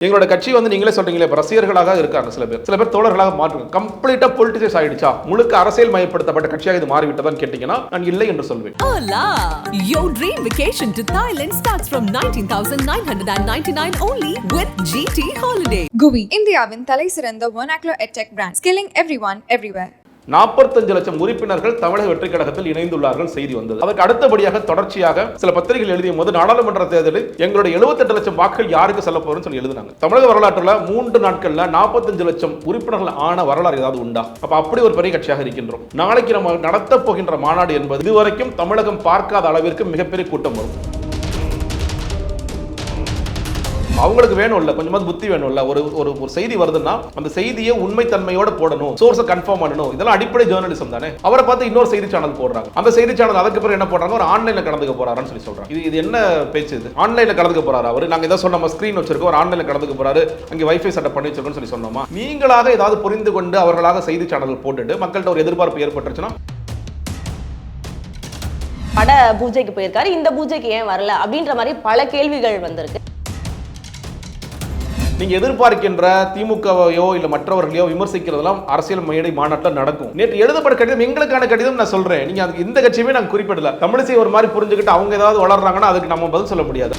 எங்களோட கட்சி வந்து நீங்களே சொல்றீங்களே ரசிகர்களாக இருக்காங்க சில பேர் சில பேர் தோழர்களாக மாற்றுங்க கம்ப்ளீட்டா பொலிட்டிசைஸ் ஆயிடுச்சா முழுக்க அரசியல் மயப்படுத்தப்பட்ட கட்சியாக இது மாறிவிட்டதான்னு கேட்டீங்கன்னா நான் இல்லை என்று சொல்வேன்! Your dream vacation to Thailand starts from 19,999 only with GT Holiday. குவி இந்தியாவின் தலை சிறந்த vernacular edtech brand skilling everyone everywhere நாற்பத்தஞ்சு லட்சம் உறுப்பினர்கள் தமிழக வெற்றி கழகத்தில் இணைந்துள்ளார்கள் செய்தி வந்தது. அதற்கு அடுத்தபடியாக தொடர்ச்சியாக சில பத்திரிகைகள் எழுதிய போது நாடாளுமன்ற தேர்தலில் எங்களுடைய 78 லட்சம் வாக்குகள் யாருக்கு செல்ல போறோம்னு சொல்லி எழுதினாங்க. தமிழக வரலாற்றுல மூன்று நாட்கள்ல 45 லட்சம் உறுப்பினர்கள் ஆன வரலாறு ஏதாவது உண்டா? அப்ப அப்படி ஒரு பெரிய கட்சியாக இருக்கின்றோம். நாளைக்கு நம்ம நடத்த போகின்ற மாநாடு என்பது இதுவரைக்கும் தமிழகம் பார்க்காத அளவிற்கு மிகப்பெரிய கூட்டம் வரும். அவங்களுக்கு வேணும்ல கொஞ்சமாவது புத்தி வேணும்ல ஒரு ஒரு ஒரு செய்தி வருதுன்னா அந்த செய்தியை உண்மைத்தன்மையோட போடணும் சோர்ஸை கன்ஃபார்ம் பண்ணணும். இதெல்லாம் அடிப்படை ஜேர்னலிசம் தானே. அவரை பார்த்து இன்னொரு செய்தி சேனல் போடுறாங்க. அந்த செய்தி சேனல் அதுக்கு பிறகு என்ன போடுறாங்க? ஒரு ஆன்லைன்ல கலந்துக்க போறாருன்னு சொல்லி சொல்றாங்க இது இது என்ன பேச்சு இது? ஆன்லைன்ல கலந்துக்க போறாரு அவர். நாங்க ஏதாவது சொன்னோம் ஸ்கிரீன் வச்சிருக்கோம் ஒரு ஆன்லைன்ல கலந்துக்க போறாரு. அங்கே வைஃபை செட்டப் பண்ணி வச்சிருக்கோம்னு சொல்லி சொன்னோமா? நீங்களாக ஏதாவது புரிந்து கொண்டு அவர்களாக செய்தி சேனல் போட்டுட்டு மக்கள்கிட்ட ஒரு எதிர்பார்ப்பு ஏற்பட்டுருச்சுன்னா? பட பூஜைக்கு போயிருக்காரு. இந்த பூஜைக்கு ஏன் வரல? அப்படின்ற மாதிரி பல கேள்விகள் வந்திருக்கு. நீங்க எதிர்பார்க்கின்ற திமுகவையோ இல்ல மற்றவர்களையோ விமர்சிக்கிறதெல்லாம் அரசியல் மேடை மாநாட்டில் நடக்கும். நேற்று எழுதப்பட்ட கடிதம் எங்களுக்கான கடிதம் நான் சொல்றேன். நீங்க அதுக்கு இந்த கட்சியுமே நாங்கள் குறிப்பிடல. தமிழிசை ஒரு மாதிரி புரிஞ்சுக்கிட்டு அவங்க ஏதாவது வளர்றாங்கன்னா அதுக்கு நம்ம பதில் சொல்ல முடியாது.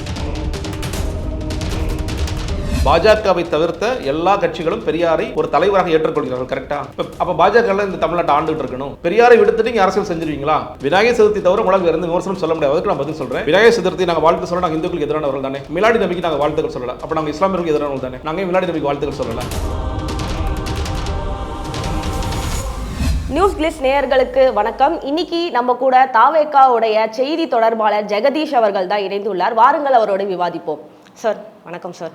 பாஜகவை தவிர்த்த எல்லா கட்சிகளும் பெரியாரை ஒரு தலைவராக ஏற்றுக்கொள்கிறார்கள் கரெக்டா அப்ப பாஜக இந்த தமிழ்நாட்டை ஆண்டுகிட்டு இருக்கணும். பெரியாரை விடுத்து நீங்க அரசியல் செஞ்சிருவீங்களா? விநாயகர் சதுர்த்தி தவிர உங்களுக்கு இருந்து விமர்சனம் சொல்ல முடியாது. அதுக்கு நான் பதில் சொல்றேன். விநாயகர் சதுர்த்தி நாங்க வாழ்த்து சொல்ல நாங்க இந்துக்களுக்கு எதிரானவர்கள் தானே. மிலாடி நபிக்கு நாங்க வாழ்த்துக்கள் சொல்லல. அப்ப நாங்க இஸ்லாமியர்களுக்கு எதிரானவர்கள் தானே. நாங்க மிலாடி நபிக்கு வாழ்த்துக்கள் சொல்லல? நியூஸ் கிளிஸ் நேயர்களுக்கு வணக்கம். இன்னைக்கு நம்ம கூட தாவேக்காவுடைய செய்தி தொடர்பாளர் ஜெகதீஷ் அவர்கள் தான் இணைந்துள்ளார். வாருங்கள் அவரோடு விவாதிப்போம். சார் வணக்கம் சார்.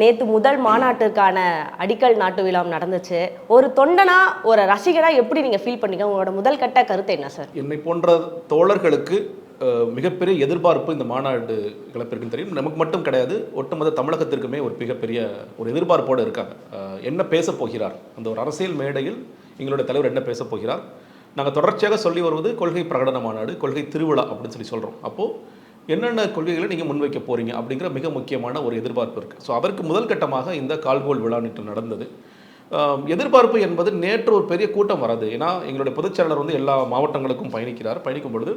நேற்று முதல் மாநாட்டிற்கான அடிக்கல் நாட்டு விழாம் நடந்துச்சு. ஒரு தொண்டனா ஒரு ரசிகனா எப்படி நீங்க ஃபீல் பண்ணீங்க? உங்களோட முதல் கட்ட கருத்து என்ன சார் என்னை போன்ற தோழர்களுக்கு மிகப்பெரிய எதிர்பார்ப்பு இந்த மாநாடு கிளப்பிருக்குன்னு தெரியும். நமக்கு மட்டும் கிடையாது ஒட்டுமொத்த தமிழகத்திற்குமே ஒரு மிகப்பெரிய ஒரு எதிர்பார்ப்போடு இருக்காங்க. என்ன பேசப் போகிறார்? அந்த ஒரு அரசியல் மேடையில் எங்களுடைய தலைவர் என்ன பேச போகிறார்? நாங்கள் தொடர்ச்சியாக சொல்லி வருவது கொள்கை பிரகடன மாநாடு கொள்கை திருவிழா அப்படின்னு சொல்லி சொல்கிறோம் அப்போது என்னென்ன கொள்கைகளை நீங்கள் முன்வைக்க போகிறீங்க அப்படிங்கிற மிக முக்கியமான ஒரு எதிர்பார்ப்பு இருக்குது ஸோ அதற்கு முதல் கட்டமாக இந்த கால்கோல் விழா நேற்று நடந்தது. எதிர்பார்ப்பு என்பது நேற்று ஒரு பெரிய கூட்டம் வராது. ஏன்னா எங்களுடைய பொதுச்செயலாளர் வந்து எல்லா மாவட்டங்களுக்கும் பயணிக்கிறார். பயணிக்கும் பொழுது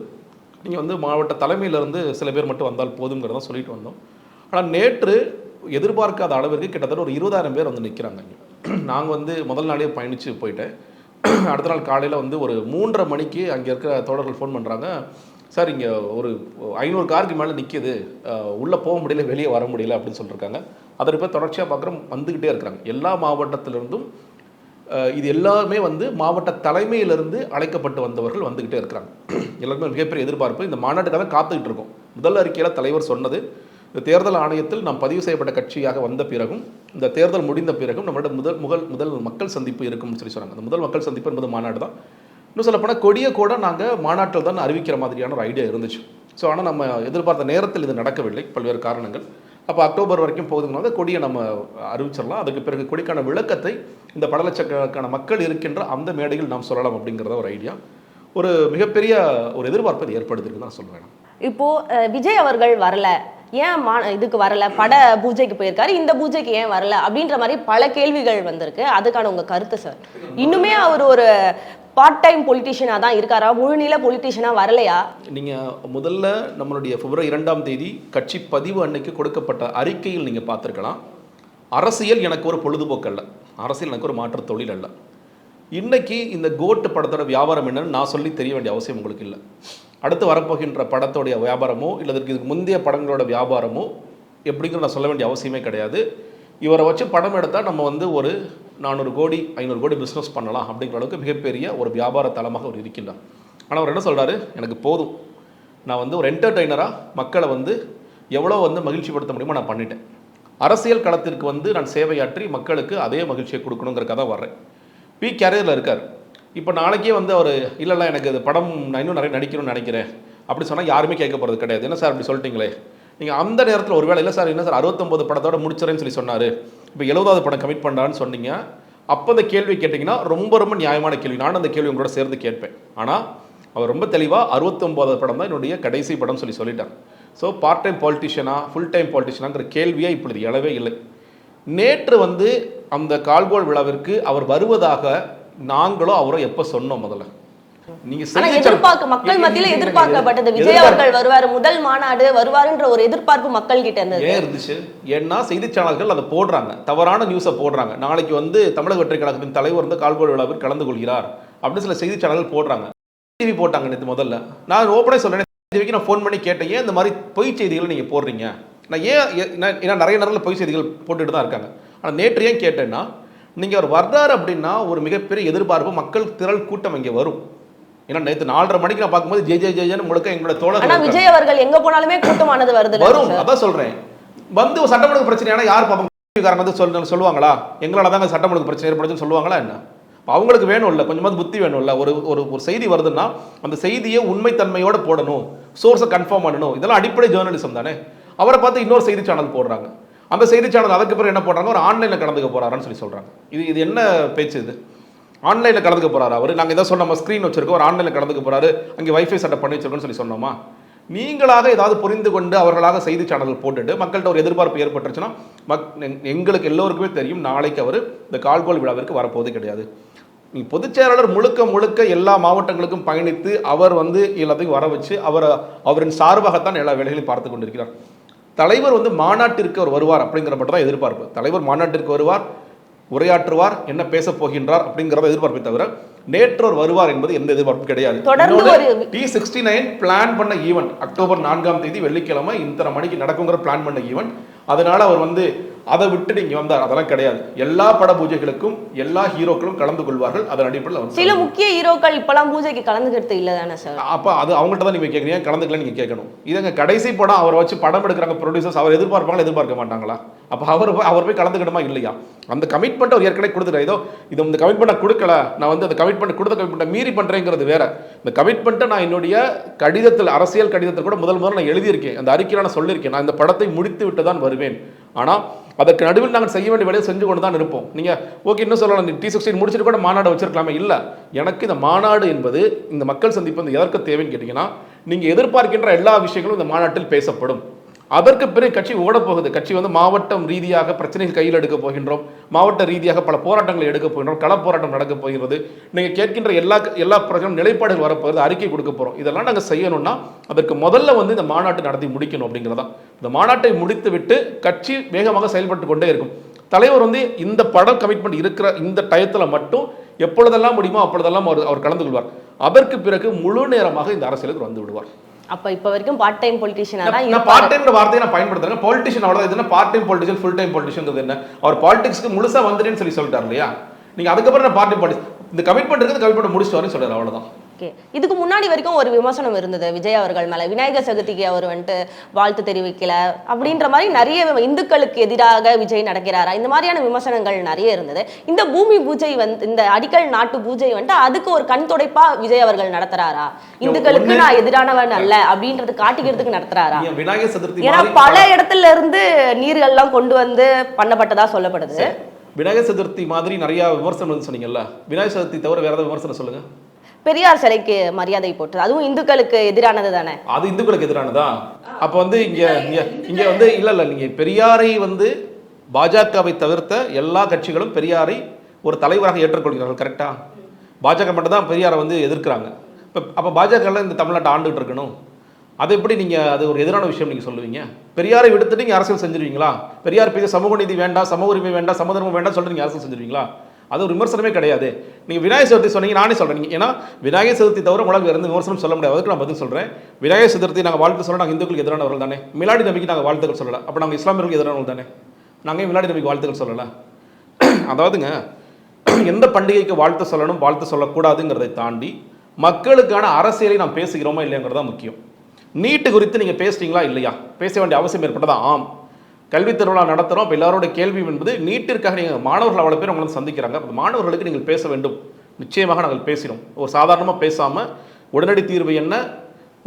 நீங்கள் வந்து மாவட்ட தலைமையிலேருந்து சில பேர் மட்டும் வந்தால் போதுங்கிறதான் சொல்லிட்டு வந்தோம். ஆனால் நேற்று எதிர்பார்க்காத அளவிற்கு கிட்டத்தட்ட ஒரு இருபதாயிரம் பேர் வந்து நிற்கிறாங்க இங்கே நாங்கள் வந்து முதல் நாளே பயணித்து போயிட்டேன். அடுத்த நாள் காலையில் வந்து ஒரு மூன்றரை மணிக்கு அங்கே இருக்கிற தோழர்கள் ஃபோன் பண்ணுறாங்க சார் இங்கே ஒரு ஐநூறு காருக்கு மேலே நிற்கிது உள்ளே போக முடியல வெளியே வர முடியல அப்படின்னு சொல்லியிருக்காங்க அதன் போய் தொடர்ச்சியாக பார்க்குறோம் வந்துக்கிட்டே இருக்கிறாங்க. எல்லா மாவட்டத்திலிருந்தும் இது எல்லாமே வந்து மாவட்ட தலைமையிலிருந்து அழைக்கப்பட்டு வந்தவர்கள் வந்துக்கிட்டே இருக்கிறாங்க. எல்லாருமே மிகப்பெரிய எதிர்பார்ப்பு. இந்த மாநாட்டுக்காக காத்துக்கிட்டு இருக்கோம். முதல் அறிக்கையில் தலைவர் சொன்னது இந்த தேர்தல் ஆணையத்தில் நாம் பதிவு செய்யப்பட்ட கட்சியாக வந்த பிறகும் இந்த தேர்தல் முடிந்த பிறகும் நம்மளோட முதல் முதல் முதல் மக்கள் சந்திப்பு இருக்கும்னு சொல்லி சொன்னாங்க. அந்த முதல் மக்கள் சந்திப்பு என்பது மாநாடு தான். இன்னும் சொல்லப்போனால் கொடிய கூட நாங்கள் மாநாட்டில் தான் அறிவிக்கிற மாதிரியான ஒரு ஐடியா இருந்துச்சு. ஸோ ஆனால் நம்ம எதிர்பார்த்த நேரத்தில் இது நடக்கவில்லை. பல்வேறு காரணங்கள். அப்போ அக்டோபர் வரைக்கும் போகுதுங்கன்னா கொடியை நம்ம அறிவிச்சிடலாம். அதுக்கு பிறகு கொடிக்கான விளக்கத்தை இந்த பல லட்சக்கணக்கான மக்கள் இருக்கின்ற அந்த மேடையில் நாம் சொல்லலாம் அப்படிங்கிறத ஒரு ஐடியா ஒரு மிகப்பெரிய ஒரு எதிர்பார்ப்பு இது தான் சொல்லுவேன் நான். இப்போ விஜய் அவர்கள் வரல. ஏன் மா இதுக்கு வரல? பட பூஜைக்கு போயிருக்காரு. இந்த பூஜைக்கு ஏன் வரல? அப்படின்ற மாதிரி பல கேள்விகள் வந்திருக்கு. அதுக்கான உங்க கருத்து சார் இன்னுமே அவர் ஒரு பார்ட் டைம் பொலிட்டீஷியனாக தான் இருக்காரா? முழுநில பொலிட்டீஷியனாக வரலையா? நீங்கள் முதல்ல நம்மளுடைய பிப்ரவரி இரண்டாம் தேதி கட்சி பதிவு அன்னைக்கு கொடுக்கப்பட்ட அறிக்கையில் நீங்கள் பார்த்துருக்கலாம். அரசியல் எனக்கு ஒரு பொழுதுபோக்கு அல்ல அரசியல் எனக்கு ஒரு மாற்று தொழில் அல்ல. இன்னைக்கு இந்த கோட்டு படத்தோட வியாபாரம் என்னன்னு நான் சொல்லி தெரிய வேண்டிய அவசியம் உங்களுக்கு இல்லை. அடுத்து வரப்போகின்ற படத்தோடைய வியாபாரமோ இல்லை இதற்கு இதுக்கு முந்தைய படங்களோட வியாபாரமோ எப்படிங்கிற நான் சொல்ல வேண்டிய அவசியமே கிடையாது. இவரை வச்சு படம் எடுத்தால் நம்ம வந்து ஒரு நானூறு கோடி ஐநூறு கோடி பிஸ்னஸ் பண்ணலாம் அப்படிங்கிற அளவுக்கு மிகப்பெரிய ஒரு வியாபார தளமாக அவர் இருக்கின்றார். ஆனால் அவர் என்ன சொல்கிறாரு எனக்கு போதும். நான் வந்து ஒரு என்டர்டெய்னராக மக்களை வந்து எவ்வளோ வந்து மகிழ்ச்சிப்படுத்த முடியுமோ நான் பண்ணிட்டேன். அரசியல் களத்திற்கு வந்து நான் சேவையாற்றி மக்களுக்கு அதே மகிழ்ச்சியை கொடுக்கணுங்கிற தான் வர்றேன். பி கேரியரில் இருக்கார். இப்போ நாளைக்கே வந்து அவர் இல்லைல்ல எனக்கு இது படம் நான் இன்னும் நிறைய நடிக்கணும்னு நினைக்கிறேன். அப்படி சொன்னால் யாருமே கேட்க போகிறது கிடையாது. என்ன சார் அப்படி சொல்லிட்டீங்களே? நீங்கள் அந்த நேரத்தில் ஒரு வேளை இல்லை சார் என்ன சார் அறுபத்தொம்பது படத்தோட முடிச்சிடறேன்னு சொல்லி சொன்னார். இப்போ எழுபதாவது படம் கமிட் பண்ணுறான்னு சொன்னீங்க. அப்போ அந்த கேள்வி கேட்டிங்கன்னா ரொம்ப ரொம்ப நியாயமான கேள்வி. நானும் அந்த கேள்வி உங்களோட சேர்ந்து கேட்பேன். ஆனால் அவர் ரொம்ப தெளிவாக அறுபத்தொம்போதாவது படம் தான் என்னுடைய கடைசி படம் சொல்லி சொல்லிட்டார். ஸோ பார்ட் டைம் பாலிட்டிஷியனா ஃபுல் டைம் பாலிட்டிஷியனாங்கிற கேள்வியே இப்பொழுது எழவே இல்லை. நேற்று வந்து அந்த கால்கோள் விழாவிற்கு அவர் வருவதாக நாங்களும் அவரோ எப்போ சொன்னோம் முதல்ல? நீங்க எதிர்பார்க்க மக்கள் மத்தியில எதிர்பார்க்கப்பட்டது. விஜய் அவர்கள் வருவாரு முதல் மாநாடு வருவாருன்ற ஒரு எதிர்பார்ப்பு மக்கள் கிட்ட இருந்தது. ஏன் இருந்துச்சு? ஏன்னா செய்தி சேனல்கள் அதை போடுறாங்க. தவறான நியூஸை போடுறாங்க. நாளைக்கு வந்து தமிழக வெற்றி கழகத்தின் தலைவர் வந்து கால்கோள் விழாவில் கலந்து கொள்கிறார் அப்படின்னு சில செய்தி சேனல்கள் போடுறாங்க. டிவி போட்டாங்க நேற்று முதல்ல. நான் ஓப்பனே சொல்றேன் டிவிக்கு நான் ஃபோன் பண்ணி கேட்டேன். ஏன் இந்த மாதிரி பொய் செய்திகளை நீங்க போடுறீங்க? நான் ஏன் ஏன்னா நிறைய நேரத்தில் பொய் செய்திகள் போட்டுட்டு தான் இருக்காங்க. ஆனால் நேற்று ஏன் கேட்டேன்னா நீங்க அவர் வர்றாரு அப்படின்னா ஒரு மிகப்பெரிய எதிர்பார்ப்பு மக்கள் திரள் கூட்டம் இங்கே வரும். ஏன்னா நேற்று நாலரை மணிக்கு நான் பார்க்கும்போது ஜே ஜே ஜேன்னு முழுக்க எங்களோட இருக்காங்க. விஜய் அவர்கள் எங்க போனாலுமே கூட்டமானது வருது வரும் அதான் சொல்றேன். வந்து ஒரு சட்டம் ஒழுங்கு பிரச்சனையான யார் காரங்க வந்து சொல் சொல்லுவாங்களா? எங்களால தாங்க சட்டம் ஒழுங்கு பிரச்சனை ஏற்படுதுன்னு சொல்லுவாங்களா என்ன? அவங்களுக்கு வேணும் இல்ல கொஞ்சமாவது புத்தி வேணும் இல்ல ஒரு ஒரு ஒரு செய்தி வருதுன்னா அந்த செய்தியை உண்மைத்தன்மையோட போடணும் சோர்ஸை கன்ஃபார்ம் பண்ணணும். இதெல்லாம் அடிப்படை ஜேர்னலிசம் தானே. அவரை பார்த்து இன்னொரு செய்தி சேனல் போடுறாங்க. அந்த செய்தி சேனல் அதுக்கு பிறகு என்ன போடுறாங்க ஒரு ஆன்லைன்ல கலந்துக்க போறாருன்னு சொல்லி சொல்றாங்க. இது இது என்ன பேச்சு இது? ஆன்லைனில் கலந்துக்க போகிறாரு அவர். நாங்கள் இதை சொன்னோமா ஸ்க்ரீன் வச்சுருக்கோம் ஒரு ஆன்லைனில் கலந்துக்க போகிறாரு அங்கே வைஃபை செட்டப் பண்ணி வச்சிருக்கோம்னு சொல்லி சொன்னோமா? நீங்களாக ஏதாவது புரிந்து கொண்டு அவர்களாக செய்தி சேனல் போட்டுட்டு மக்கள்கிட்ட ஒரு எதிர்பார்ப்பு ஏற்பட்டுருச்சுன்னா மக் எங்களுக்கு எல்லோருக்குமே தெரியும் நாளைக்கு அவர் இந்த கால்கோல் விழாவிற்கு வரப்போவது கிடையாது. நீ பொதுச்செயலாளர் முழுக்க முழுக்க எல்லா மாவட்டங்களுக்கும் பயணித்து அவர் வந்து எல்லாத்தையும் வர வச்சு அவர் அவரின் சார்பாகத்தான் எல்லா வேலைகளையும் பார்த்து கொண்டிருக்கிறார். தலைவர் வந்து மாநாட்டிற்கு அவர் வருவார் அப்படிங்கிற மட்டும் தான் எதிர்பார்ப்பு. தலைவர் மாநாட்டிற்கு வருவார் உரையாற்றுவார் என்ன பேசப் போகின்றார் அப்படிங்கிறத எதிர்பார்ப்பை தவிர நேற்று அவர் வருவார் என்பது எந்த எதிர்பார்ப்பும் கிடையாது. டி சிக்ஸ்டி நைன் பிளான் பண்ண ஈவெண்ட் அக்டோபர் நான்காம் தேதி வெள்ளிக்கிழமை இத்தனை மணிக்கு நடக்குங்கிற பிளான் பண்ண ஈவெண்ட் அதனால அவர் வந்து அதை விட்டு நீங்க வந்தார். அதெல்லாம் கிடையாது. எல்லா பட பூஜைகளுக்கும் எல்லா ஹீரோக்களும் கலந்து கொள்வார்கள். அதன் அடிப்படையில் சில முக்கிய ஹீரோக்கள் இப்பெல்லாம் பூஜைக்கு கலந்துக்கிறது இல்ல தானே சார் அப்ப அது அவங்கள்ட்ட தான் நீங்க கேட்குறீங்க கலந்துக்கல நீங்க கேட்கணும்? இதுங்க கடைசி படம் அவரை வச்சு படம் எடுக்கிறாங்க ப்ரொடியூசர்ஸ் அவர் எதிர்பார்ப்பாங்களா எதிர்பார்க்க மாட்டாங்களா? அப்போ அவர் போய் அவர் போய் கலந்துக்கணுமா இல்லையா? அந்த கமிட்மெண்ட் அவர் ஏற்கனவே கொடுத்துட்டார். ஏதோ இது இந்த கமிட்மெண்ட்டை கொடுக்கல. நான் வந்து அந்த கமிட்மெண்ட் கொடுத்த கமிட்மெண்ட்டை மீறி பண்ணுறேங்கிறது வேற. இந்த கமிட்மெண்ட்டை நான் என்னுடைய கடிதத்தில் அரசியல் கடிதத்தில் கூட முதல் முதல்ல நான் எழுதியிருக்கேன். அந்த அறிக்கையில் நான் சொல்லியிருக்கேன். நான் இந்த படத்தை முடித்து விட்டு தான் வருவேன். ஆனால் அதற்கு நடுவில் நாங்கள் செய்ய வேண்டிய வேலையை செஞ்சு கொண்டு தான் இருப்போம். நீங்கள் ஓகே இன்னும் சொல்லலாம். நீ டி சிக்ஸ்டீன் முடிச்சுட்டு கூட மாநாடு வச்சிருக்கலாமே? இல்லை. எனக்கு இந்த மாநாடு என்பது இந்த மக்கள் சந்திப்பு வந்து எதற்கு தேவைன்னு கேட்டிங்கன்னா நீங்கள் எதிர்பார்க்கின்ற எல்லா விஷயங்களும் இந்த மாநாட்டில் பேசப்படும். அதற்கு பிறகு கட்சி ஓடப்போகுது. கட்சி வந்து மாவட்டம் ரீதியாக பிரச்சனைகள் கையில் எடுக்க போகின்றோம். மாவட்ட ரீதியாக பல போராட்டங்களை எடுக்க போகின்றோம். களப்போராட்டம் நடக்கப் நடக்க போகிறது. நீங்கள் கேட்கின்ற எல்லா எல்லா பிரச்சனையும் நிலைப்பாடுகள் வரப்போகுது அறிக்கை கொடுக்க போகிறோம் இதெல்லாம் நாங்கள் செய்யணும்னா அதற்கு முதல்ல வந்து இந்த மாநாட்டை நடத்தி முடிக்கணும் அப்படிங்கிறதா. இந்த மாநாட்டை முடித்து விட்டு கட்சி வேகமாக செயல்பட்டு கொண்டே இருக்கும். தலைவர் வந்து இந்த படம் கமிட்மெண்ட் இருக்கிற இந்த டயத்தில் மட்டும் எப்பொழுதெல்லாம் முடியுமோ அப்பொழுதெல்லாம் அவர் அவர் கலந்து கொள்வார். அதற்கு பிறகு முழு நேரமாக இந்த அரசியலுக்கு வந்து விடுவார். அப்ப இப்ப வரைக்கும் பார்ட் டைம் பொலிட்டீஷியனா தான் நான். பார்ட் டைம்ன்ற வார்த்தையை நான் பயன்படுத்துறேன். பொலிட்டிஷியன் அவ்வளவு இது என்ன part time politician full time politician என்ன? அவர் பாலிடிக்ஸ்க்கு முழுசா வந்துட்டேன்னு சொல்லி சொல்லிட்டார் இல்லையா? நீங்க அதுக்கப்புறம் நான் பார்ட் டைம் இந்த கமிட்மெண்ட் இருக்குது கமிட்மெண்ட் முடிச்சுட்டு வரேன்னு சொல்றாரு அவ்வளவுதான். ஓகே. இதுக்கு முன்னாடி வரைக்கும் ஒரு விமர்சனம் இருந்தது. விஜய் அவர்கள் மேல விநாயகர் சதுர்த்திக்கு அவர் வந்துட்டு வாழ்த்து தெரிவிக்கல அப்படின்ற மாதிரி நிறைய இந்துக்களுக்கு எதிராக விஜய் நடக்கிறாரா? இந்த மாதிரியான விமர்சனங்கள் நிறைய இருந்தது. இந்த பூமி பூஜை வந்து இந்த அடிக்கல் நாட்டு பூஜை வந்துட்டு அதுக்கு ஒரு கண் துடைப்பா விஜய் அவர்கள் நடத்துறாரா? இந்துக்களுக்கு நான் எதிரானவன் அல்ல அப்படின்றது காட்டிக்கிறதுக்கு நடத்துறாரா? விநாயகர் சதுர்த்தி ஏன்னா பல இடத்துல இருந்து நீர்கள்லாம் கொண்டு வந்து பண்ணப்பட்டதா சொல்லப்படுது. விநாயகர் சதுர்த்தி மாதிரி நிறைய விமர்சனம் சொன்னீங்கல்ல. விநாயகர் சதுர்த்தி தவிர வேற ஏதாவது விமர்சனம் சொல்லுங்க. பெரியார் சிலைக்கு மரியாதை போட்டு அதுவும் இந்துக்களுக்கு எதிரானது தானே? அது இந்துக்களுக்கு எதிரானதா? அப்ப வந்து இங்க இங்க இங்க வந்து இல்ல இல்ல நீங்க பெரியாரை வந்து பாஜகவை தவிர்த்த எல்லா கட்சிகளும் பெரியாரை ஒரு தலைவராக ஏற்றுக்கொள்கிறார்கள் கரெக்டா பாஜக மட்டும் தான் பெரியாரை வந்து எதிர்க்கிறாங்க. இப்போ அப்போ பாஜக இந்த தமிழ்நாட்டை ஆண்டுகிட்டு இருக்கணும். அது எப்படி நீங்க அது ஒரு எதிரான விஷயம் நீங்க சொல்லுவீங்க? பெரியாரை விடுத்துட்டு நீங்க அரசியல் செஞ்சிருவீங்களா? பெரியார் பேச சமூக நீதி வேண்டாம் சம உரிமை வேண்டாம் சமதர்மம் வேண்டாம் சொல்லிட்டு நீங்க அரசியல் செஞ்சிருவீங்களா? அது ஒரு விமர்சனமே கிடையாது. நீங்கள் விநாயகர் சதுர்த்தி சொன்னீங்க நானே சொல்கிறேன் நீங்கள் ஏன்னா விநாயகர் சதுர்த்தி தவிர உங்களுக்கு வேற விமர்சனம் சொல்ல முடியாது. அதுக்கு நான் பதில் சொல்கிறேன் விநாயகர் சதுர்த்தி நாங்கள் வாழ்த்து சொல்ல நாங்கள் இந்துக்களுக்கு எதிரானவர்கள் தானே. மிலாடி நம்பிக்கை நாங்கள் வாழ்த்துக்கள் சொல்லலை. அப்போ நாங்கள் இஸ்லாமியர்களுக்கு எதிரானவர்கள் தானே. நாங்கள் மிலாடி நம்பிக்கை வாழ்த்துக்கள் சொல்லலை? அதாவதுங்க எந்த பண்டிகைக்கு வாழ்த்து சொல்லணும் வாழ்த்து சொல்லக்கூடாதுங்கிறதை தாண்டி மக்களுக்கான அரசியலை நாம் பேசுகிறோமா இல்லைங்கிறது தான் முக்கியம். நீட்டு குறித்து நீங்கள் பேசுகிறீங்களா இல்லையா? பேச வேண்டிய அவசியம் ஏற்பட்டதா? ஆம். கல்வி திருவிழா நடத்துகிறோம் இப்போ எல்லாரோட கேள்வி என்பது நீட்டிற்காக நீங்கள் மாணவர்கள் அவ்வளோ பேர் உங்களை சந்திக்கிறாங்க. அப்போ மாணவர்களுக்கு நீங்கள் பேச வேண்டும். நிச்சயமாக நாங்கள் பேசினோம் ஒரு சாதாரணமாக பேசாமல் உடனடி தீர்வு என்ன?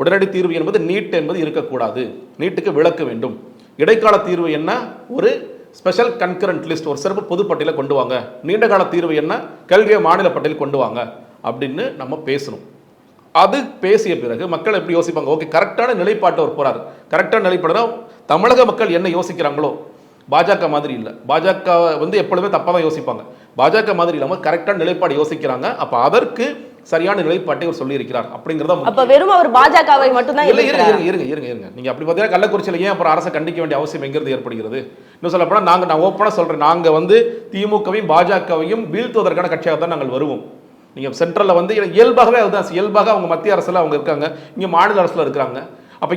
உடனடி தீர்வு என்பது நீட் என்பது இருக்கக்கூடாது. நீட்டுக்கு விளக்க வேண்டும். இடைக்கால தீர்வு என்ன? ஒரு ஸ்பெஷல் கன்கரண்ட் லிஸ்ட் ஒரு சிறப்பு பொதுப்பட்டியலை கொண்டு வாங்க. நீண்ட கால தீர்வு என்ன? கல்வியை மாநில பட்டியல் கொண்டு வாங்க அப்படின்னு நம்ம பேசணும். அது பேசிய பிறகு மக்கள் எப்படி யோசிப்பாங்க? ஓகே கரெக்டான நிலைப்பாட்டை ஒரு போகிறார் கரெக்டான நிலைப்பாடுனா தமிழக மக்கள் என்ன யோசிக்கிறாங்களோ பாஜக மாதிரி இல்லை. பாஜக வந்து எப்பொழுதுமே தப்பாக தான் யோசிப்பாங்க. பாஜக மாதிரி இல்லாமல் கரெக்டான நிலைப்பாடு யோசிக்கிறாங்க. அப்போ அதற்கு சரியான நிலைப்பாட்டை அவர் சொல்லியிருக்கிறார் அப்படிங்கிறத. அப்ப வெறும் அவர் பாஜகவை மட்டும்தான் இல்ல இருங்க? இருங்க இருங்க இருங்க இருங்க. நீங்க அப்படி பார்த்தீங்கன்னா கள்ளக்குறிச்சியில் ஏன் அப்புறம் அரசை கண்டிக்க வேண்டிய அவசியம் எங்கிறது ஏற்படுகிறது? இன்னும் சொல்ல போனால் நாங்கள் நான் ஓப்பனாக சொல்றேன். நாங்க வந்து திமுகவையும் பாஜகவையும் வீழ்த்துவதற்கான கட்சியாக தான் நாங்கள் வருவோம். நீங்க சென்ட்ரல்ல வந்து இயல்பாகவே அதுதான். இயல்பாக அவங்க மத்திய அரசுல அவங்க இருக்காங்க. இங்க மாநில அரசுல இருக்காங்க அப்போ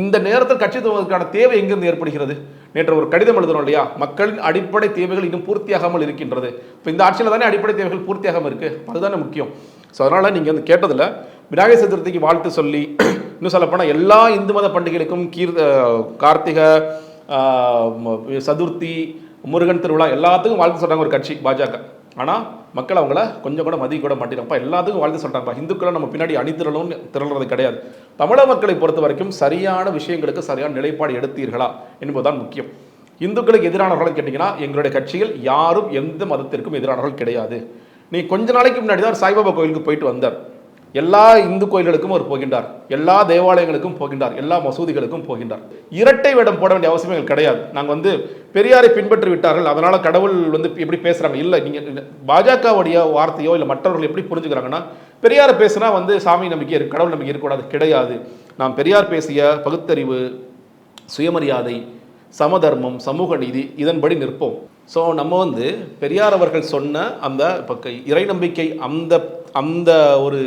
இந்த நேரத்தில் கட்சி துவங்குவதற்கான தேவை எங்கிருந்து ஏற்படுகிறது? நேற்று ஒரு கடிதம் எழுதணும் இல்லையா? மக்களின் அடிப்படை தேவைகள் இன்னும் பூர்த்தியாகாமல் இருக்கின்றது. இப்போ இந்த ஆட்சியில் தானே அடிப்படை தேவைகள் பூர்த்தியாகாமல் இருக்குது அதுதானே முக்கியம். ஸோ அதனால் நீங்கள் வந்து கேட்டதில் விநாயகர் சதுர்த்திக்கு வாழ்த்து சொல்லி இன்னும் சொல்லப்போனால் எல்லா இந்து மத பண்டிகைகளுக்கும் கீர் கார்த்திகை சதுர்த்தி முருகன் திருவிழா எல்லாத்துக்கும் வாழ்த்து சொல்கிறாங்க ஒரு கட்சி பாஜக. ஆனால் மக்கள் அவங்கள கொஞ்சம் கூட மதிக்க கூட மாட்டேங்கிறப்ப எல்லாத்துக்கும் வாழ்த்து சொல்கிறாங்கப்பா இந்துக்களை நம்ம பின்னாடி அணிதிரளும் திரள்றது கிடையாது. தமிழக மக்களை பொறுத்த வரைக்கும் சரியான விஷயங்களுக்கு சரியான நிலைப்பாடு எடுத்தீர்களா என்பதுதான் முக்கியம். இந்துக்களுக்கு எதிரானவர்கள் கேட்டிங்கன்னா எங்களுடைய கட்சியில் யாரும் எந்த மதத்திற்கும் எதிரானவர்கள் கிடையாது. நீ கொஞ்ச நாளைக்கு முன்னாடி தான் சாய்பாபா கோயிலுக்கு போயிட்டு வந்தார். எல்லா இந்து கோயில்களுக்கும் அவர் போகின்றார். எல்லா தேவாலயங்களுக்கும் போகின்றார். எல்லா மசூதிகளுக்கும் போகின்றார். இரட்டை வேடம் போட வேண்டிய அவசியம் எங்களுக்கு கிடையாது. நாங்கள் வந்து பெரியாரை பின்பற்றி விட்டார்கள். அதனால் கடவுள் வந்து எப்படி பேசுகிறாங்க இல்லை நீங்கள் பாஜகவுடைய வார்த்தையோ இல்லை மற்றவர்கள் எப்படி புரிஞ்சுக்கிறாங்கன்னா பெரியாரை பேசுனா வந்து சாமி நம்பிக்கை இருக்கு கடவுள் நம்பிக்கை இருக்கக்கூடாது. கிடையாது. நாம் பெரியார் பேசிய பகுத்தறிவு சுயமரியாதை சமதர்மம் சமூக நீதி இதன்படி நிற்போம். ஸோ நம்ம வந்து பெரியார் அவர்கள் சொன்ன அந்த இப்போ இறை நம்பிக்கை அந்த அந்த ஒரு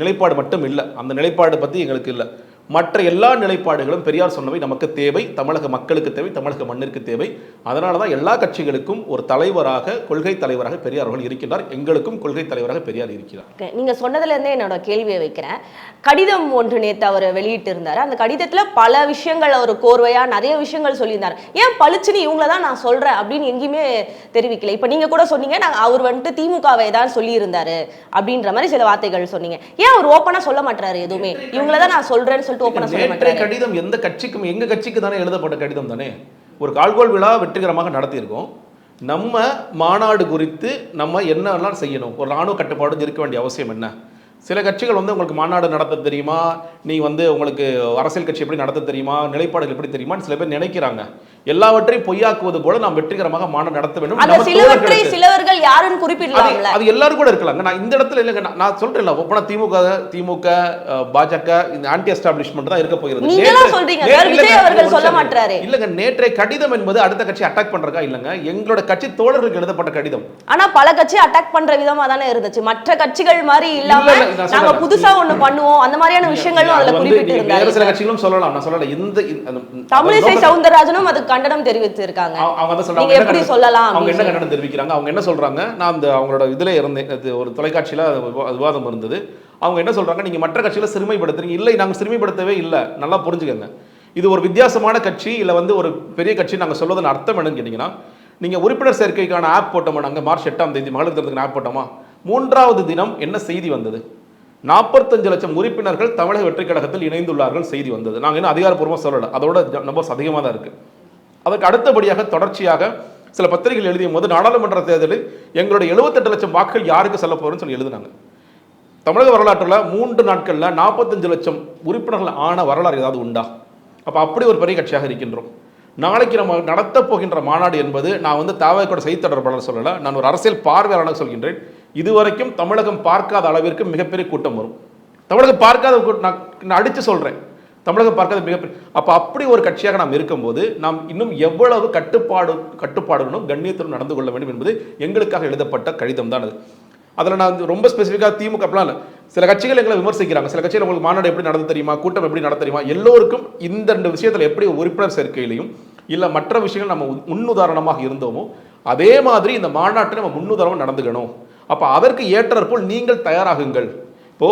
நிலைப்பாடு மட்டும் இல்லை. அந்த நிலைப்பாடு பற்றி எங்களுக்கு இல்லை. மற்ற எல்லா நிலைப்பாடுகளும் பெரியார் சொன்னவை நமக்கு தேவை தமிழக மக்களுக்கு தேவை தமிழக மண்ணிற்கு தேவை. அதனால தான் எல்லா கட்சிகளுக்கும் ஒரு தலைவராக கொள்கை தலைவராக பெரியார் அவர்கள் இருக்கின்றார். எங்களுக்கும் கொள்கை தலைவராக பெரியார் இருக்கிறார். நீங்க சொன்னதுல இருந்தே என்னோட கேள்வியை வைக்கிறேன். கடிதம் ஒன்று நேத்து அவர் வெளியிட்டிருந்தாரு. அந்த கடிதத்துல பல விஷயங்கள் அவர் கோர்வையா நிறைய விஷயங்கள் சொல்லியிருந்தார். ஏன் பளிச்சுன்னு இவங்கள தான் நான் சொல்றேன் அப்படின்னு எங்கேயுமே தெரிவிக்கல. இப்ப நீங்க கூட சொன்னீங்க நான் அவர் வந்துட்டு திமுகவை தான் சொல்லியிருந்தாரு அப்படின்ற மாதிரி சில வார்த்தைகள் சொன்னீங்க. ஏன் அவர் ஓப்பனாக சொல்ல மாட்டாரு எதுவுமே? இவங்கள தான் நான் சொல்றேன்னு சொல்லிட்டு ஓப்பனா சொல்ல கடிதம் எந்த கட்சிக்கும் எங்க கட்சிக்கு தானே எழுதப்பட்ட கடிதம் தானே? ஒரு கால்கோள் விழா வெற்றிகரமாக நடத்தியிருக்கோம். நம்ம மாநாடு குறித்து நம்ம என்னெல்லாம் செய்யணும்? ஒரு ராணுவ கட்டுப்பாடு இருக்க வேண்டிய அவசியம் என்ன? சில கட்சிகள் வந்து உங்களுக்கு மாநாடு நடத்த தெரியுமா? நீ வந்து உங்களுக்கு அரசியல் கட்சி எப்படி நடத்த தெரியுமா? நிலைப்பாடுகள் எப்படி தெரியுமான்னு சில பேர் நினைக்கிறாங்க. எல்லாவற்றையும் பொய்யாக்குவது போல நாம் வெற்றிகரமாக மாநாடு நடத்த வேண்டும். சிலவற்றை சிலவர்கள் யாருன்னு அது குறிப்பிடலாம்ல? அது எல்லாரும் கூட இருக்கலாங்க நான் இந்த இடத்துல இல்லைங்க நான் சொல்றேன்ல ஒப்பனா திமுக திமுக பாஜக இந்த ஆன்டி எஸ்டாப்ளிஷ்மெண்ட் தான் இருக்க போகிறது. நேற்று- நேற்று இல்லைங்க, நேற்றைய கடிதம் என்பது அடுத்த கட்சி அட்டாக் பண்றதா இல்லங்க? எங்களோட கட்சி தோழர்களுக்கு எழுதப்பட்ட கடிதம். ஆனா பல கட்சி அட்டாக் பண்ற விதமா தானே இருந்துச்சு. மற்ற கட்சிகள் மாதிரி இல்லாம நாங்க சொல்றேன். புதுசா ஒண்ணு பண்ணுவோம். அந்த மாதிரியான விஷயங்களும் அது அதுல குறிப்பிட்டு சில கட்சிகளும் சொல்லலாம். நான் சொல்லல இந்த தமிழிசை சவுந்தரராஜனும் அதுக்கு கண்டனம் தெரிவித்து இருக்காங்க அவங்க- எப்படி சொல்லலாம் அவங்க என்ன கண்டனம் தெரிவிக்கிறாங்க? அவங்க என்ன சொல்றாங்க? நான் அந்த அவங்களோட இதுல இருந்தேன் ஒரு தொலைக்காட்சியில விவாதம் இருந்தது. அவங்க என்ன சொல்றாங்க? நீங்க மற்ற கட்சியில சிறுமைப்படுத்துறீங்க. இல்லை நாங்க சிறுமைப்படுத்தவே இல்லை. நல்லா புரிஞ்சுக்கங்க. இது ஒரு வித்தியாசமான கட்சி இல்ல வந்து ஒரு பெரிய கட்சி நாங்க சொல்வதன் அர்த்தம் என்னன்னு கேட்டீங்கன்னா நீங்க உறுப்பினர் சேர்க்கைக்கான ஆப் போட்டோமா? நாங்க மார்ச் எட்டாம் தேதி மகளிர் தினத்துக்கு ஆப் போட்டோமா? மூன்றாவது தினம் என்ன செய்தி வந்தது? நாற்பத்தஞ்சு லட்சம் உறுப்பினர்கள் தமிழக வெற்றிக் கழகத்தில் இணைந்துள்ளார்கள் செய்தி வந்தது. நாங்க இன்னும் அதிகாரப்பூர்வமாக சொல்லல. அதோட நம்பர்ஸ் அதிகமாக தான் இருக்கு. அதற்கு அடுத்தபடியாக தொடர்ச்சியாக சில பத்திரிகைகள் எழுதிய போது நாடாளுமன்ற தேர்தலில் எங்களுடைய 78 லட்சம் வாக்குகள் யாருக்கு செல்ல போகிறோம்னு சொல்லி எழுதினாங்க. தமிழக வரலாற்றில் மூன்று நாட்களில் நாற்பத்தஞ்சு லட்சம் உறுப்பினர்கள் ஆன வரலாறு ஏதாவது உண்டா? அப்போ அப்படி ஒரு பெரிய கட்சியாக இருக்கின்றோம். நாளைக்கு நம்ம நடத்த போகின்ற மாநாடு என்பது நான் வந்து தாவகோட செய்தி தொடர்பாளர் சொல்லலை நான் ஒரு அரசியல் பார்வையாளனாக சொல்கின்றேன். இதுவரைக்கும் தமிழகம் பார்க்காத அளவிற்கு மிகப்பெரிய கூட்டம் வரும். தமிழகம் பார்க்காத கூட்டம் நான் நான் சொல்கிறேன் தமிழகம் பார்க்காத மிகப்பெரிய அப்போ அப்படி ஒரு கட்சியாக நாம் இருக்கும்போது நாம் இன்னும் எவ்வளவு கட்டுப்பாடு கட்டுப்பாடுகளும் கண்ணியத்துடன் நடந்து கொள்ள வேண்டும் என்பது எங்களுக்காக எழுதப்பட்ட கடிதம் தான் அது. அதில் நான் வந்து ரொம்ப ஸ்பெசிஃபிக்காக திமுக அப்படிலாம் இல்லை. சில கட்சிகள் எங்களை விமர்சிக்கிறாங்க. சில கட்சிகள் உங்களுக்கு மாநாடு எப்படி நடந்து தெரியுமா கூட்டம் எப்படி நடத்த தெரியுமா எல்லோருக்கும் இந்த ரெண்டு விஷயத்தில் எப்படி உறுப்பினர் சேர்க்கையிலையும் இல்லை மற்ற விஷயங்கள் நம்ம முன்னுதாரணமாக இருந்தோமோ அதே மாதிரி இந்த மாநாட்டை நம்ம முன்னுதாரணம் நடந்துக்கணும். அப்போ அதற்கு ஏற்றற்போல் நீங்கள் தயாராகுங்கள். இப்போ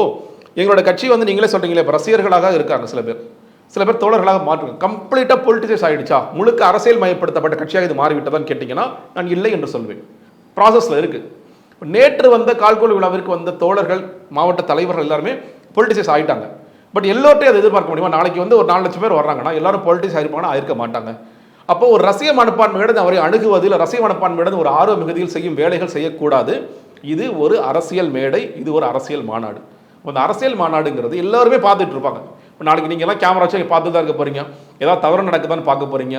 எங்களோட கட்சி வந்து நீங்களே சொல்கிறீங்களே இப்போ ரசிகர்களாக இருக்காங்க சில பேர். சில பேர் தோழர்களாக மாற்றுங்க கம்ப்ளீட்டாக பொலிட்டிசைஸ் ஆகிடுச்சா முழுக்க அரசியல் மயப்படுத்தப்பட்ட கட்சியாக இது மாறிவிட்டதான்னு கேட்டிங்கன்னா நான் இல்லை என்று சொல்வேன். ப்ராசஸில் இருக்குது நேற்று வந்த கால்கோல் விழாவிற்கு வந்த தோழர்கள் மாவட்ட தலைவர்கள் எல்லாருமே பொலிட்டிசைஸ் ஆகிட்டாங்க பட் எல்லோர்ட்டையும் அதை எதிர்பார்க்க முடியுமா? நாளைக்கு வந்து ஒரு நாலு லட்சம் பேர் வர்றாங்கன்னா எல்லாரும் பொலிட்டிக்ஸ் ஆயிருப்பாங்கன்னா ஆயிருக்க மாட்டாங்க. அப்போ ஒரு ரசிக மனப்பான்மையுடன் அவரை அணுகுவதில் ரசிக மனப்பான்மையுடன் ஒரு ஆர்வ மிகுதியில் செய்யும் வேலைகள் செய்யக்கூடாது. இது ஒரு அரசியல் மேடை இது ஒரு அரசியல் மாநாடு. இப்போ இந்த அரசியல் மாநாடுங்கிறது எல்லாருமே பார்த்துட்டு இருப்பாங்க. இப்போ நாளைக்கு நீங்கள் எல்லாம் கேமரா வச்சு பார்த்து தான் இருக்க போகிறீங்க ஏதாவது தவறு நடக்குதான்னு பார்க்க போறீங்க.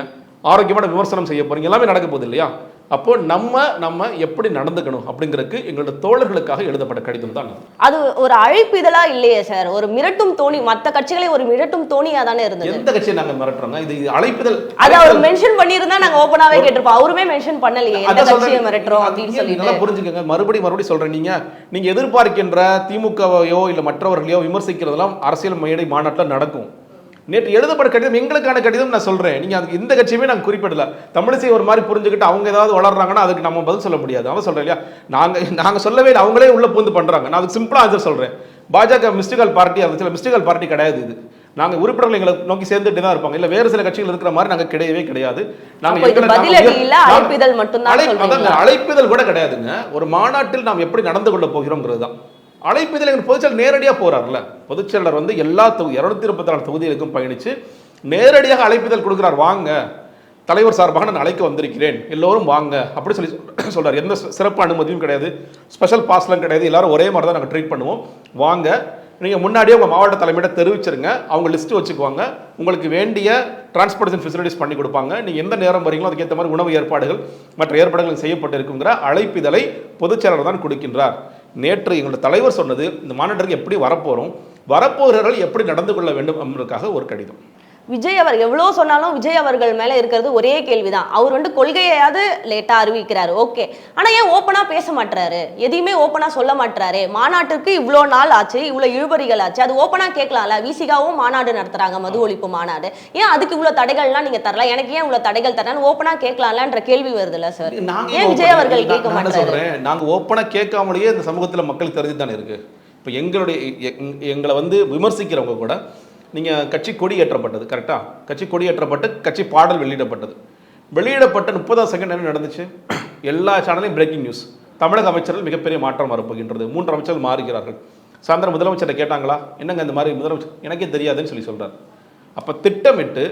ஆரோக்கியமான விமர்சனம் செய்ய போகிறீங்க எல்லாமே நடக்க போகுது இல்லையா? அப்போ நம்ம நம்ம எப்படி நடந்துக்கணும் அப்படிங்கிறதுக்கு எங்களோட தோழர்களுக்காக எழுதப்பட்ட கடிதம் தான் அது. ஒரு அழைப்பிதழா இல்லையே சார் ஒரு மிரட்டும் தோணி மத்த கட்சிகளை ஒரு மிரட்டும் தோணியா தானே இருந்தது? எந்த கட்சியை நாங்க மிரட்டுறோங்க இது அழைப்புதல் அது அவர் மென்ஷன் பண்ணியிருந்தா நாங்க ஓப்பனாவே கேட்டிருப்போம். அவருமே மென்ஷன் பண்ணலையே எந்த கட்சியை. மிரட்டுறோம் அப்படின்னு சொல்லிட்டு. நல்லா புரிஞ்சுக்கங்க. மறுபடியும் மறுபடியும் சொல்றேன். நீங்க நீங்க எதிர்பார்க்கின்ற திமுகவையோ இல்ல மற்றவர்களையோ விமர்சிக்கிறதெல்லாம் அரசியல் மேடை மாநாட்டில் நடக்கும். நேற்று எழுதப்பட்ட கடிதம் எங்களுக்கான கடிதம் நான் சொல்றேன். நீங்க அதுக்கு எந்த கட்சியுமே நாங்க குறிப்பிடல. தமிழிசை ஒரு மாதிரி புரிஞ்சுக்கிட்டு அவங்க ஏதாவது வளர்றாங்கன்னா அதுக்கு நம்ம பதில் சொல்ல முடியாது. அவன் சொல்றேன் இல்லையா? நாங்க நாங்க சொல்லவே இல்லை. அவங்களே உள்ள பூந்து பண்றாங்க. நான் அதுக்கு சிம்பிளா ஆன்சர் சொல்றேன். பாஜக மிஸ்டிகல் பார்ட்டி அது சில மிஸ்டிகல் பார்ட்டி கிடையாது இது. நாங்க உறுப்பினர்கள் எங்களை நோக்கி சேர்ந்துட்டு தான் இருப்பாங்க. இல்ல வேறு சில கட்சிகள் இருக்கிற மாதிரி நாங்க கிடையவே கிடையாது. நாங்க அப்போ இது எங்களை- நாங்க பதிலடி உயர்- இல்ல, நாங்க- அழைப்பிதழ் மட்டும்தான் அழைப்பு- சொல்றீங்களா? அதாங்க, அழைப்பிதழ் கூட கிடையாதுங்க. ஒரு மாநாட்டில் நாம் எப்படி நடந்து கொள்ள போகிறோங்கிறது தான். அழைப்பிதழ் எங்கள் பொதுச்செயலர் நேரடியாக போகிறார்ல பொதுச்செயலர் வந்து எல்லா தொகுதி இரநூத்தி முப்பத்தி நாலு தொகுதிகளுக்கும் பயணித்து நேரடியாக அழைப்பிதழ் கொடுக்குறார். வாங்க. தலைவர் சார்பாக நான் அழைக்க வந்திருக்கிறேன். எல்லோரும் வாங்க. அப்படி சொல்லி சொல்~ எந்த சிறப்பு அனுமதியும் கிடையாது. ஸ்பெஷல் பாஸ்லாம் கிடையாது. எல்லாரும் ஒரே மாதிரி தான் நாங்கள் ட்ரீட் பண்ணுவோம். வாங்க. நீங்கள் முன்னாடியே உங்கள் மாவட்ட தலைமையிட தெரிவிச்சிருங்க. அவங்க லிஸ்ட் வச்சுக்குவாங்க. உங்களுக்கு வேண்டிய டிரான்ஸ்போர்ட்டேஷன் ஃபெசிலிட்டிஸ் பண்ணி கொடுப்பாங்க. நீங்கள் எந்த நேரம் வரீங்களோ அதுக்கேற்ற மாதிரி உணவு ஏற்பாடுகள் மற்ற ஏற்பாடுகள் செய்யப்பட்டிருக்குங்கிற அழைப்பிதழை பொதுச்செயலர் தான் கொடுக்கின்றார். நேற்று எங்களோட தலைவர் சொன்னது இந்த மாநாட்டிற்கு எப்படி வரப்போகிறோம் வரப்போகிறவர்கள் எப்படி நடந்து கொள்ள வேண்டும் என்பதற்காக ஒரு கடிதம். விஜய் அவர் எவ்வளவு சொன்னாலும் விஜய் அவர்கள் மேல இருக்கிறது ஒரே கேள்விதான். அவர் வந்து கொள்கையாவது லேட்டா அறிவிக்கிறாரு. ஓகே. ஆனா ஏன் ஓப்பனா பேச மாட்டாரு எதையுமே ஓப்பனா சொல்ல மாட்டாரு மாநாட்டுக்கு இவ்வளோ நாள் ஆச்சு இவ்வளோ இழுபறிகள் ஆச்சு. அது ஓப்பனா கேட்கலாம்ல. விசிகாவும் மாநாடு நடத்துறாங்க மது ஒழிப்பு மாநாடு. ஏன் அதுக்கு இவ்வளோ தடைகள்லாம் நீங்க தரலாம் எனக்கு ஏன் இவ்வளோ தடைகள் தரலாம் ஓப்பனா கேட்கலாம்லன்ற கேள்வி வருதுல்ல சார் ஏன் விஜய் அவர்கள் கேட்க மாட்டாரு சொல்றேன். நாங்க ஓப்பனா கேட்காமலேயே இந்த சமூகத்துல மக்கள் தெரிஞ்சு தானே இருக்கு. இப்போ எங்களுடைய எங்களை வந்து விமர்சிக்கிறவங்க கூட நீங்கள் கட்சி கொடி ஏற்றப்பட்டது கரெக்டாக கட்சி கொடி ஏற்றப்பட்டு கட்சி பாடல் வெளியிடப்பட்டது. வெளியிடப்பட்ட முப்பதாம் செகண்ட் என்ன நடந்துச்சு? எல்லா சேனலையும் பிரேக்கிங் நியூஸ் தமிழக அமைச்சர்கள் மிகப்பெரிய மாற்றம் வரப்போகின்றது. மூன்று அமைச்சர்கள் மாறுகிறார்கள். சாயந்தரம் முதலமைச்சரை கேட்டாங்களா? என்னங்க இந்த மாதிரி முதலமைச்சர்? எனக்கே தெரியாதுன்னு சொல்லி சொல்கிறார் அப்போ திட்டமிட்டு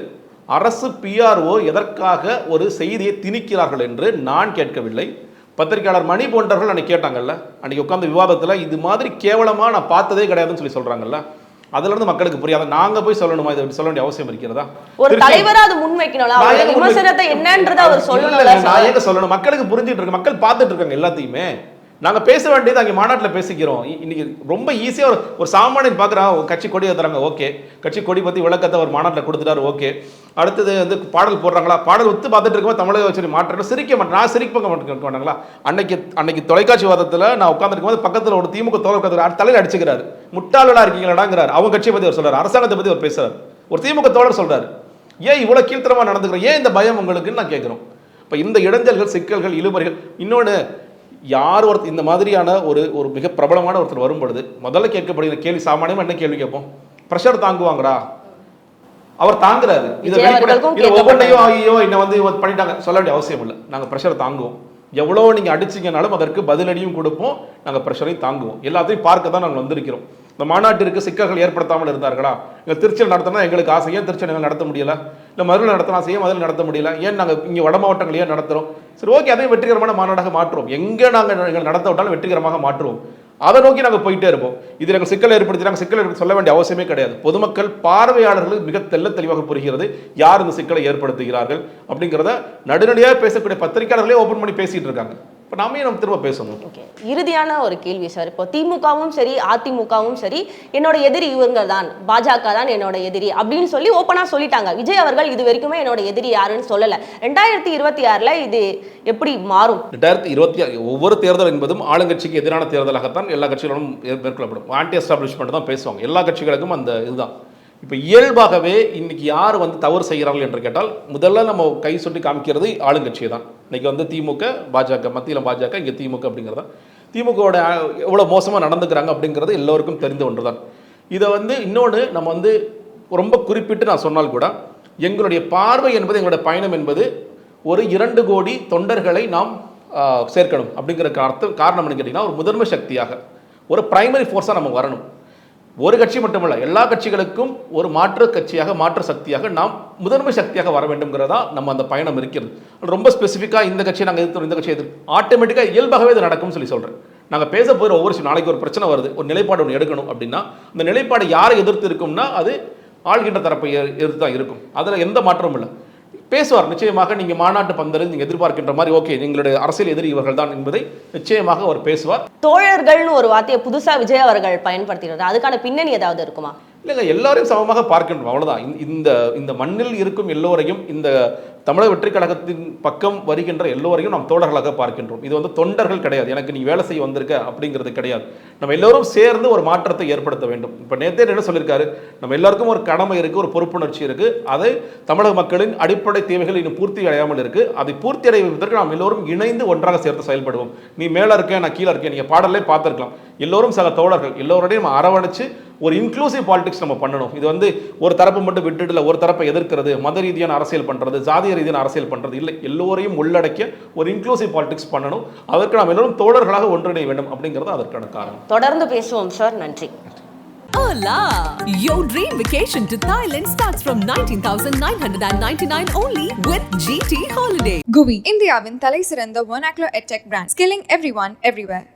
அரசு பிஆர்ஓ எதற்காக ஒரு செய்தியை திணிக்கிறார்கள் என்று நான் கேட்கவில்லை. பத்திரிகையாளர் மணி போன்றவர்கள் அன்னைக்கு கேட்டாங்கல்ல அன்னைக்கு உட்காந்து விவாதத்தில் இது மாதிரி கேவலமாக நான் பார்த்ததே கிடையாதுன்னு சொல்லி சொல்கிறாங்கல்ல அதுல இருந்து மக்களுக்கு புரியாத. நாங்க போய் சொல்லணுமா? இதை சொல்ல வேண்டிய அவசியம் இருக்கிறதா? ஒரு தலைவரா அது முன்வைக்கணும்ல? நான் அவருடைய ஏங்க முன்வை- விமர்சனத்தை என்னன்றதை அவர் நான் ஏங்க சொல்லணும்? மக்களுக்கு புரிஞ்சிட்டு இருக்கு. மக்கள் பார்த்துட்டு இருக்காங்க எல்லாத்தையுமே. நாங்க பேச வேண்டியது அங்கே மாநாட்டில் பேசிக்கிறோம். இன்னைக்கு ரொம்ப ஈஸியாக ஒரு ஒரு சாமானியன் பாக்குறான் கட்சி கொடி ஏற்றுறாங்க ஓகே. கட்சி கொடி பற்றி விளக்கத்தை ஒரு மாநாட்டில் கொடுத்துட்டாரு ஓகே. அடுத்தது வந்து பாடல் போடுறாங்களா? பாடல் ஒத்து பார்த்துட்டு இருக்கும்போது தமிழக வச்சு மாற்றம் சிரிக்க மாட்டேன். நான் சிரிக்க மாட்டேன் மாட்டாங்களா? அன்னைக்கு அன்னைக்கு தொலைக்காட்சி வாதத்தில் நான் உட்காந்துருக்கும் போது பக்கத்தில் ஒரு திமுக தோழர் உட்காந்து தலையில அடிச்சுக்கிறாரு. முட்டாளடா இருக்கீங்களாடாங்கிறார். அவங்க கட்சியை பற்றி அவர் சொல்கிறார் அரசாங்கத்தை பற்றி அவர் பேசுறாரு. ஒரு திமுக தோழர் சொல்கிறார் ஏன் இவ்வளோ கீழ்த்தரமாக நடந்துக்கிறோம் ஏன் இந்த பயம் உங்களுக்குன்னு நான் கேட்குறோம். இப்போ இந்த இடைஞ்சல்கள் சிக்கல்கள் இழுபறிகள் இன்னொன்று யார் ஒருத்தர் இந்த மாதிரியான ஒரு ஒரு மிக பிரபலமான ஒருத்தர் வரும் பொழுது முதல்ல கேட்கப்படுகிற கேள்வி சாமானியமா என்ன கேள்வி கேட்போம்? ப்ரெஷர் தாங்குவாங்கடா. அவர் தாங்குறாரு. இதை இதை ஒவ்வொன்றையும். ஐயோ என்ன வந்து பண்ணிட்டாங்க. சொல்ல வேண்டிய அவசியம் இல்லை. நாங்க ப்ரெஷர் தாங்குவோம். எவ்வளோ நீங்க அடிச்சீங்கனாலும் அதற்கு பதிலடியும் கொடுப்போம். நாங்க ப்ரெஷரையும் தாங்குவோம். எல்லாத்தையும் பார்க்க தான் நாங்கள் வந்திருக்கிறோம். இந்த மாநாட்டிற்கு சிக்கல்கள் ஏற்படுத்தாமல் இருந்தார்களா? இங்கே திருச்சியில் நடத்தினா எங்களுக்கு ஆசையே திருச்சியில் திருச்சி எங்களை நடத்த முடியல? இல்லை மறுநாள் நடத்தினா ஆசையும் ஏன் நடத்த முடியல? ஏன் நாங்கள் இங்கே வட மாவட்டங்கள் ஏன் நடத்துகிறோம் சரி ஓகே அதையும் வெற்றிகரமான மாநாடாக மாற்றுவோம். எங்கே நாங்கள் எங்களை நடத்த விட்டாலும் வெற்றிகரமாக மாற்றுவோம். அதை நோக்கி நாங்கள் போயிட்டே இருப்போம். இது எங்கள் சிக்கல் ஏற்படுத்தி நாங்கள் சிக்கல் சொல்ல வேண்டிய அவசியமே கிடையாது. பொதுமக்கள் பார்வையாளர்களுக்கு மிக தெல்ல தெளிவாக புரிகிறது யார் இந்த சிக்கலை ஏற்படுத்துகிறார்கள் அப்படிங்கிறத நடுநடியாக பேசக்கூடிய பத்திரிகையாளர்களே ஓப்பன் பண்ணி பேசிகிட்டு இருக்காங்க. இப்போ நாமே நம்ம திரும்ப பேசணும். ஓகே இறுதியான ஒரு கேள்வி சார். இப்போ திமுகவும் சரி அதிமுகவும் சரி என்னோட எதிரி இவங்க தான் பாஜக தான் என்னோட எதிரி அப்படின்னு சொல்லி ஓப்பனா சொல்லிட்டாங்க. விஜய் அவர்கள் இது வரைக்குமே என்னோட எதிரி யாருன்னு சொல்லல. ரெண்டாயிரத்தி இருபத்தி ஆறுல இது எப்படி மாறும்? ரெண்டாயிரத்தி இருபத்தி ஆறு ஒவ்வொரு தேர்தல் என்பதும் ஆளுங்கட்சிக்கு எதிரான தேர்தலாகத்தான் எல்லா கட்சிகளும் மேற்கொள்ளப்படும். ஆன்டி எஸ்டாப்ளிஷ்மெண்ட் தான் பேசுவாங்க. எல்லா கட்சிகளுக்கும் அந்த இதுதான். இப்போ இயல்பாகவே இன்றைக்கி யார் வந்து தவறு செய்கிறார்கள் என்று கேட்டால் முதல்ல நம்ம கை சுட்டி காமிக்கிறது ஆளுங்கட்சியை தான். இன்னைக்கு வந்து திமுக பாஜக மத்தியில் பாஜக இங்கே திமுக அப்படிங்கிறது? தான் திமுகவோட எவ்வளோ மோசமாக நடந்துக்கிறாங்க அப்படிங்கிறது எல்லோருக்கும் தெரிந்த ஒன்று தான் இதை வந்து இன்னொன்று நம்ம வந்து ரொம்ப குறிப்பிட்டு நான் சொன்னால் கூட எங்களுடைய பார்வை என்பது எங்களுடைய பயணம் என்பது ஒரு இரண்டு கோடி தொண்டர்களை நாம் சேர்க்கணும் அப்படிங்கிற அர்த்தம் காரணம் என்ன கேட்டிங்கன்னா ஒரு முதன்மை சக்தியாக ஒரு பிரைமரி ஃபோர்ஸாக நம்ம வரணும். ஒரு கட்சி மட்டுமல்ல எல்லா கட்சிகளுக்கும் ஒரு மாற்று கட்சியாக மாற்று சக்தியாக நாம் முதன்மை சக்தியாக வர வேண்டும்ங்கிறதா நம்ம அந்த பயணம் இருக்கிறது. ரொம்ப ஸ்பெசிஃபிக்காக இந்த கட்சியை நாங்கள் எதிர்த்து இந்த கட்சியை எதிர்த்து ஆட்டோமேட்டிக்காக இயல்பாகவே இது நடக்கும்னு சொல்லி சொல்கிறேன் நாங்கள் பேச போகிற ஒவ்வொரு நாளைக்கு ஒரு பிரச்சனை வருது ஒரு நிலைப்பாடு ஒன்று எடுக்கணும் அப்படின்னா அந்த நிலைப்பாடு யாரை எதிர்த்து இருக்கும்னா அது ஆள்கின்ற தரப்பை எதிர்த்து தான் இருக்கும். அதில் எந்த மாற்றமும் இல்லை. பேசுவார். நிச்சயமாக நீங்க மாநாட்டு பந்தலில் நீங்க எதிர்பார்க்கின்ற மாதிரி ஓகே எங்களுடைய அரசியல் எதிரி இவர்கள் தான் என்பதை நிச்சயமாக அவர் பேசுவார். தோழர்கள்னு ஒரு வார்த்தையை புதுசா விஜய் அவர்கள் பயன்படுத்தினார் அதுக்கான பின்னணி ஏதாவது இருக்குமா? இல்லைங்க எல்லாரையும் சமமாக பார்க்கின்றோம் அவ்வளோதான் இந்த- இந்த மண்ணில் இருக்கும் எல்லோரையும் இந்த தமிழக வெற்றி கழகத்தின் பக்கம் வருகின்ற எல்லோரையும் நாம் தோழர்களாக பார்க்கின்றோம். இது வந்து தொண்டர்கள் கிடையாது. எனக்கு நீ வேலை செய்ய வந்திருக்க அப்படிங்கிறது கிடையாது. நம்ம எல்லோரும் சேர்ந்து ஒரு மாற்றத்தை ஏற்படுத்த வேண்டும். இப்போ நேத்தே என்ன சொல்லியிருக்காரு? நம்ம எல்லாருக்கும் ஒரு கடமை இருக்குது ஒரு பொறுப்புணர்ச்சி இருக்குது அதை தமிழக மக்களின் அடிப்படை தேவைகள் இன்னும் பூர்த்தி அடையாமல் இருக்குது அதை பூர்த்தி அடைவதற்கு நாம் எல்லோரும் இணைந்து ஒன்றாக சேர்த்து செயல்படுவோம். நீ மேல இருக்கேன் நான் கீழே இருக்கேன். நீங்கள் பாடலே பார்த்துருக்கலாம். எல்லோரும் சக தோழர்கள் எல்லோரோடையும் நம்ம அரவணைச்சு ஒரு இன்க்ளூசிவ் பாலிடிக்ஸ் நம்ம பண்ணணும் இது வந்து ஒரு தரப்பு மட்டும் விட்டுட்டு இல்ல ஒரு தரப்பை எதிர்க்கிறது மத ரீதியான அரசியல் பண்றது ஜாதிய ரீதியான அரசியல் பண்றது இல்லை எல்லோரையும் உள்ளடக்கிய ஒரு இன்க்ளூசிவ் பாலிடிக்ஸ் பண்ணணும் அதற்கு நாம் எல்லோரும் தோழர்களாக ஒன்றிணைய வேண்டும் அப்படிங்கிறது அதற்கான காரணம் தொடர்ந்து பேசுவோம் சார் நன்றி Hola! Your dream vacation to Thailand starts from 19,999 only with GT Holiday. GUI இந்தியாவின் தலை சிறந்த vernacular edtech brand, skilling everyone everywhere.